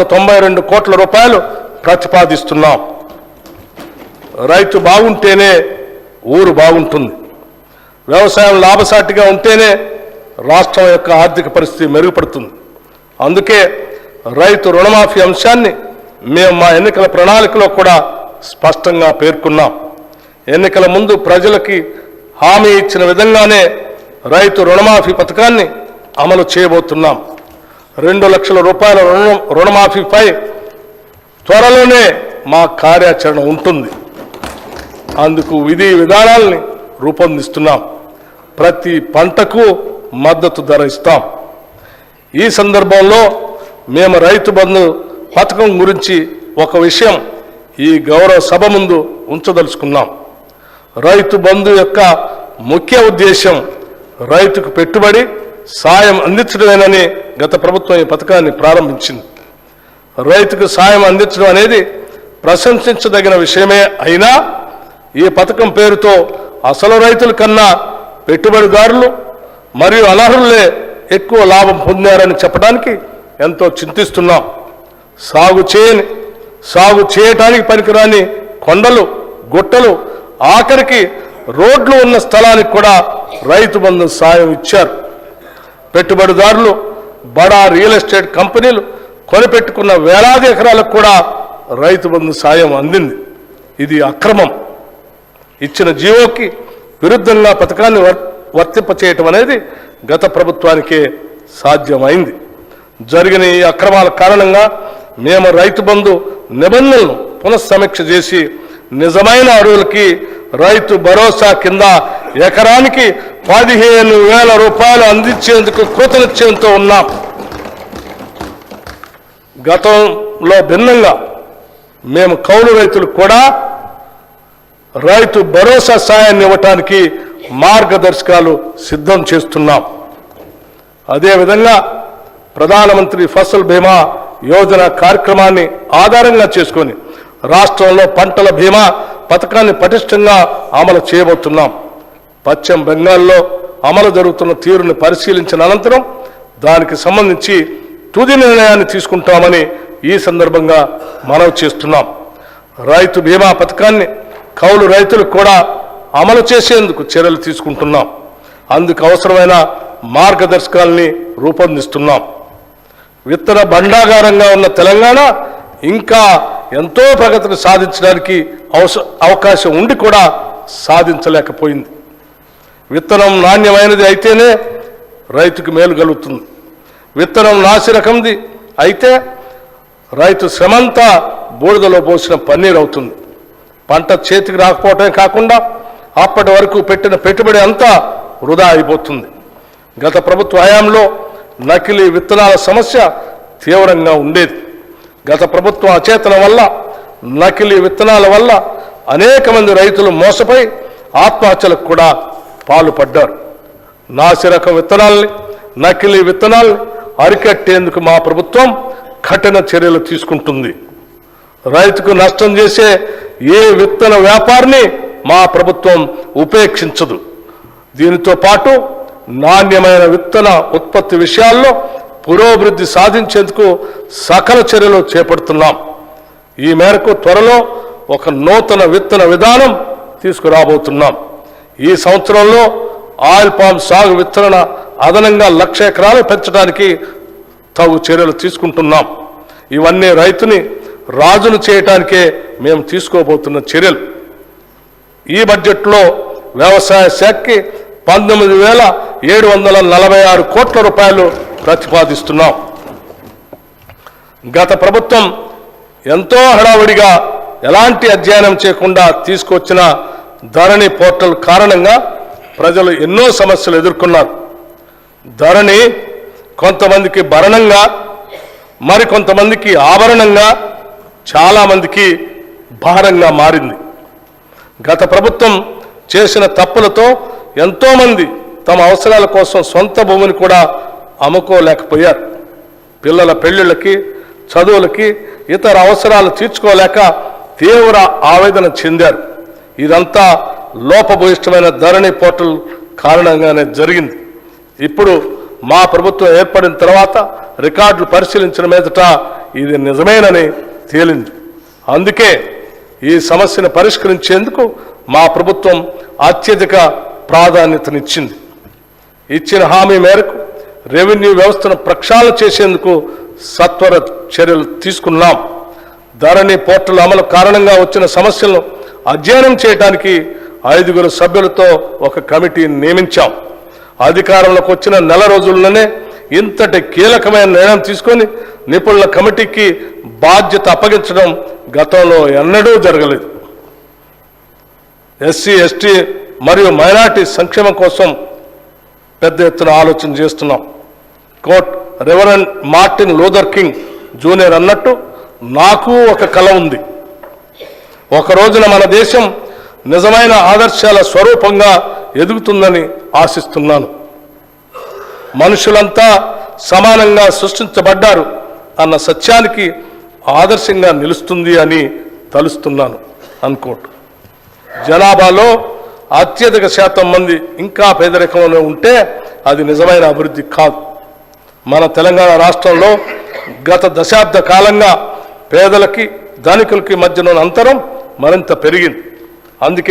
తొంభై రెండు కోట్ల రూపాయలు ప్రతిపాదిస్తున్నాం. రైతు బాగుంటేనే ఊరు బాగుంటుంది. వ్యవసాయం లాభసాటిగా ఉంటేనే రాష్ట్రం యొక్క ఆర్థిక పరిస్థితి మెరుగుపడుతుంది. అందుకే రైతు రుణమాఫీ అంశాన్ని మేము మా ఎన్నికల ప్రణాళికలో కూడా స్పష్టంగా పేర్కొన్నాం. ఎన్నికల ముందు ప్రజలకి హామీ ఇచ్చిన విధంగానే రైతు రుణమాఫీ పథకాన్ని అమలు చేయబోతున్నాం. రెండు లక్షల రూపాయల రుణ రుణమాఫీపై త్వరలోనే మా కార్యాచరణ ఉంటుంది. అందుకు విధి విధానాల్ని రూపొందిస్తున్నాం. ప్రతి పంటకు మద్దతు ధర ఇస్తాం. ఈ సందర్భంలో మేము రైతు బంధు పథకం గురించి ఒక విషయం ఈ గౌరవ సభ ముందు ఉంచదలుచుకున్నాం. రైతు బంధు యొక్క ముఖ్య ఉద్దేశం రైతుకు పెట్టుబడి సాయం అందించడమేనని గత ప్రభుత్వం ఈ పథకాన్ని ప్రారంభించింది. రైతుకు సాయం అందించడం అనేది ప్రశంసించదగిన విషయమే అయినా ఈ పథకం పేరుతో అసలు రైతుల కన్నా పెట్టుబడిదారులు మరియు అనర్హులే ఎక్కువ లాభం పొందారని చెప్పడానికి ఎంతో చింతిస్తున్నాం. సాగు చేయని సాగు చేయటానికి పనికిరాని కొండలు గుట్టలు ఆఖరికి రోడ్లు ఉన్న స్థలానికి కూడా రైతు బంధు సాయం ఇచ్చారు. పెట్టుబడిదారులు బడా రియల్ ఎస్టేట్ కంపెనీలు కొనిపెట్టుకున్న వేలాది ఎకరాలకు కూడా రైతు బంధు సాయం అందింది. ఇది అక్రమం. ఇచ్చిన జీవోకి విరుద్ధంగా పథకాన్ని వర్- వర్తింపచేయటం అనేది గత ప్రభుత్వానికే సాధ్యమైంది. జరిగిన ఈ అక్రమాల కారణంగా మేము రైతు బంధు నిబంధనలను పునఃసమీక్ష చేసి నిజమైన అడవులకి రైతు భరోసా కింద ఎకరానికి పదిహేను వేల రూపాయలు అందించేందుకు కృతనిశ్చయంతో ఉన్నాం. గతంలో భిన్నంగా మేము కౌలు రైతులు కూడా రైతు భరోసా సాయాన్ని ఇవ్వటానికి మార్గదర్శకాలు సిద్ధం చేస్తున్నాం. అదేవిధంగా ప్రధానమంత్రి ఫసల్ బీమా యోజన కార్యక్రమాన్ని ఆధారంగా చేసుకొని రాష్ట్రంలో పంటల బీమా పథకాన్ని పటిష్టంగా అమలు చేయబోతున్నాం. పశ్చిమ బెంగాల్లో అమలు జరుగుతున్న తీరును పరిశీలించిన అనంతరం దానికి సంబంధించి తుది నిర్ణయాన్ని తీసుకుంటామని ఈ సందర్భంగా మనవి చేస్తున్నాం. రైతు బీమా పథకాన్ని కౌలు రైతులకు కూడా అమలు చేసేందుకు చర్యలు తీసుకుంటున్నాం. అందుకు అవసరమైన మార్గదర్శకాల్ని రూపొందిస్తున్నాం. విత్తన భండాగారంగా ఉన్న తెలంగాణ ఇంకా ఎంతో ప్రగతిని సాధించడానికి అవస అవకాశం ఉండి కూడా సాధించలేకపోయింది. విత్తనం నాణ్యమైనది అయితేనే రైతుకు మేలు కలుగుతుంది. విత్తనం నాసిరకంది అయితే రైతు శ్రమంతా బూడిదలో పోసిన పన్నీరు అవుతుంది. పంట చేతికి రాకపోవటమే కాకుండా అప్పటి వరకు పెట్టిన పెట్టుబడి అంతా వృధా అయిపోతుంది. గత ప్రభుత్వ హయాంలో నకిలీ విత్తనాల సమస్య తీవ్రంగా ఉండేది. గత ప్రభుత్వ అచేతన వల్ల నకిలీ విత్తనాల వల్ల అనేక మంది రైతులు మోసపోయి ఆత్మహత్యలకు కూడా పాల్పడ్డారు. నాసిరకం విత్తనాల్ని నకిలీ విత్తనాల్ని అరికట్టేందుకు మా ప్రభుత్వం కఠిన చర్యలు తీసుకుంటుంది. రైతుకు నష్టం చేసే ఏ విత్తన వ్యాపారిని మా ప్రభుత్వం ఉపేక్షించదు. దీనితో పాటు నాణ్యమైన విత్తన ఉత్పత్తి విషయాల్లో పురోభివృద్ధి సాధించేందుకు సకల చర్యలు చేపడుతున్నాం. ఈ మేరకు త్వరలో ఒక నూతన విత్తన విధానం తీసుకురాబోతున్నాం. ఈ సంవత్సరంలో ఆయిల్ పామ్ సాగు విత్తరణ అదనంగా లక్ష ఎకరాలు పెంచడానికి తగు చర్యలు తీసుకుంటున్నాం. ఇవన్నీ రైతుని రాజును చేయటానికే మేము తీసుకోబోతున్న చర్యలు. ఈ బడ్జెట్లో వ్యవసాయ శాఖకి పంతొమ్మిది వేల ఏడు వందల నలభై ఆరు కోట్ల రూపాయలు ప్రతిపాదిస్తున్నాం. గత ప్రభుత్వం ఎంతో హడావుడిగా ఎలాంటి అధ్యయనం చేయకుండా తీసుకొచ్చిన ధరణి పోర్టల్ కారణంగా ప్రజలు ఎన్నో సమస్యలు ఎదుర్కొన్నారు. ధరణి కొంతమందికి భరణంగా మరికొంతమందికి ఆభరణంగా చాలామందికి భారంగా మారింది. గత ప్రభుత్వం చేసిన తప్పులతో ఎంతోమంది తమ అవసరాల కోసం సొంత భూమిని కూడా అమ్ముకోలేకపోయారు. పిల్లల పెళ్ళిళ్ళకి చదువులకి ఇతర అవసరాలు తీర్చుకోలేక తీవ్ర ఆవేదన చెందారు. ఇదంతా లోపభూయిష్టమైన ధరణి పోర్టల్ కారణంగానే జరిగింది. ఇప్పుడు మా ప్రభుత్వం ఏర్పడిన తర్వాత రికార్డులు పరిశీలించిన మీదట ఇది నిజమేనని తేలింది. అందుకే ఈ సమస్యను పరిష్కరించేందుకు మా ప్రభుత్వం అత్యధిక ప్రాధాన్యతనిచ్చింది. ఇచ్చిన హామీ మేరకు రెవెన్యూ వ్యవస్థను ప్రక్షాళన చేసేందుకు సత్వర చర్యలు తీసుకున్నాం. ధరణి పోర్టల్ అమలు కారణంగా వచ్చిన సమస్యలను అధ్యయనం చేయడానికి ఐదుగురు సభ్యులతో ఒక కమిటీని నియమించాం. అధికారంలోకి వచ్చిన నెల రోజుల్లోనే ఇంతటి కీలకమైన నిర్ణయం తీసుకొని నిపుణుల కమిటీకి బాధ్యత అప్పగించడం గతంలో ఎన్నడూ జరగలేదు. ఎస్సీ ఎస్టీ మరియు మైనార్టీ సంక్షేమం కోసం పెద్ద ఎత్తున ఆలోచన చేస్తున్నాం. Quote reverend Martin Luther King junior అన్నట్టు నాకు ఒక కళ ఉంది. ఒక రోజున మన దేశం నిజమైన ఆదర్శాల స్వరూపంగా ఎదుగుతుందని ఆశిస్తున్నాను. మనుషులంతా సమానంగా సృష్టించబడ్డారు అన్న సత్యానికి ఆదర్శంగా నిలుస్తుంది అని తలుస్తున్నాను అనుకోట్ జనాభాలో అత్యధిక శాతం మంది ఇంకా పేదరికంలో ఉంటే అది నిజమైన అభివృద్ధి కాదు. మన తెలంగాణ రాష్ట్రంలో గత దశాబ్ద కాలంగా పేదలకి ధనికులకి మధ్యన అంతరం మరింత పెరిగింది. అందుకే